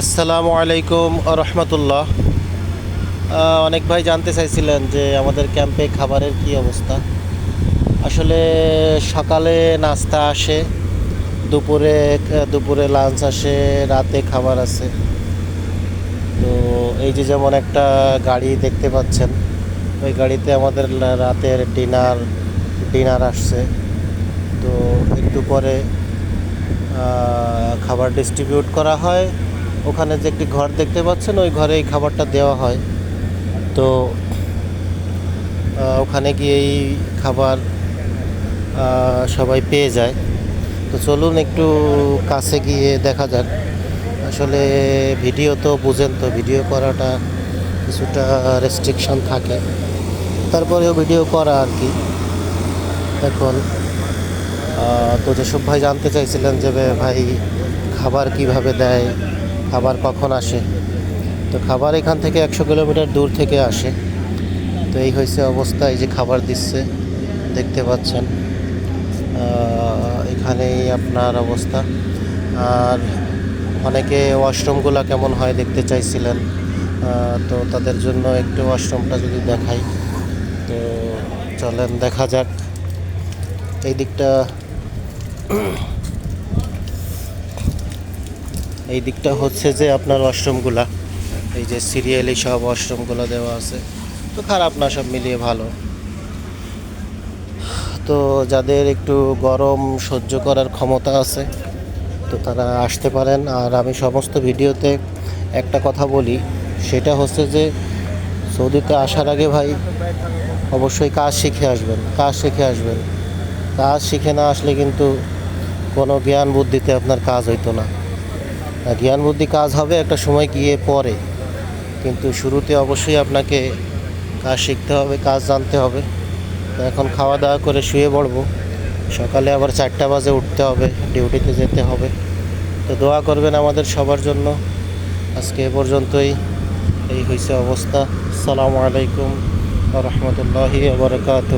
আসসালামু আলাইকুম রহমতুল্লাহ। অনেক ভাই জানতে চাইছিলেন যে আমাদের ক্যাম্পে খাবারের কি অবস্থা। আসলে সকালে নাস্তা আসে, দুপুরে দুপুরে লাঞ্চ আসে, রাতে খাবার আছে। তো এই যে যেমন একটা গাড়ি দেখতে পাচ্ছেন, ওই গাড়িতে আমাদের রাতের ডিনার ডিনার আসছে। তো একটু পরে খাবার ডিস্ট্রিবিউট করা হয়। ওখানে যে একটি ঘর দেখতে পাচ্ছেন, ওই ঘরে এই খাবারটা দেওয়া হয়। তো ওখানে গিয়েই খাবার সবাই পেয়ে যায়। তো চলুন একটু কাছে গিয়ে দেখা যাক। আসলে ভিডিও তো বুঝেন তো, ভিডিও করাটা কিছুটা রেস্ট্রিকশন থাকে। তারপরেও ভিডিও করা আর কি। এখন তো যেসব ভাই জানতে চাইছিলেন যে, ভাই, খাবার কীভাবে দেয় খাবার কখন আসে? তো খাবার এখান থেকে একশো কিলোমিটার দূর থেকে আসে। তো এই হয়েছে অবস্থা, এই যে খাবার দিচ্ছে, দেখতে পাচ্ছেন। এখানেই আপনার অবস্থা। আর অনেকে ওয়াশরুমগুলো কেমন হয় দেখতে চাইছিলেন। তো তাদের জন্য একটু ওয়াশরুমটা যদি দেখাই। তো চলেন, দেখা যাক। এই দিকটা এই দিকটা হচ্ছে যে আপনার ওয়াশরুমগুলা এই যে সিরিয়ালি সব ওয়াশরুমগুলো দেওয়া আছে। তো খারাপ না, সব মিলিয়ে ভালো। তো যাদের একটু গরম সহ্য করার ক্ষমতা আছে, তো তারা আসতে পারেন। আর আমি সমস্ত ভিডিওতে একটা কথা বলি, সেটা হচ্ছে যে সৌদিতে আসার আগে ভাই, অবশ্যই কাজ শিখে আসবেন, কাজ শিখে আসবেন। কাজ শিখে না আসলে কিন্তু কোনো জ্ঞান বুদ্ধিতে আপনার কাজ হইতো না। জ্ঞান বুদ্ধি কাজ হবে একটা সময় গিয়ে পরে। কিন্তু শুরুতে অবশ্যই আপনাকে কাজ শিখতে হবে, কাজ জানতে হবে। তো এখন খাওয়া দাওয়া করে শুয়ে পড়ব। সকালে আবার চারটা বাজে উঠতে হবে, ডিউটিতে যেতে হবে। তো দোয়া করবেন আমাদের সবার জন্য। আজকে এ পর্যন্তই। এই হয়েছে অবস্থা। আসসালামু আলাইকুম রহমতুল্লাহি আবরকাত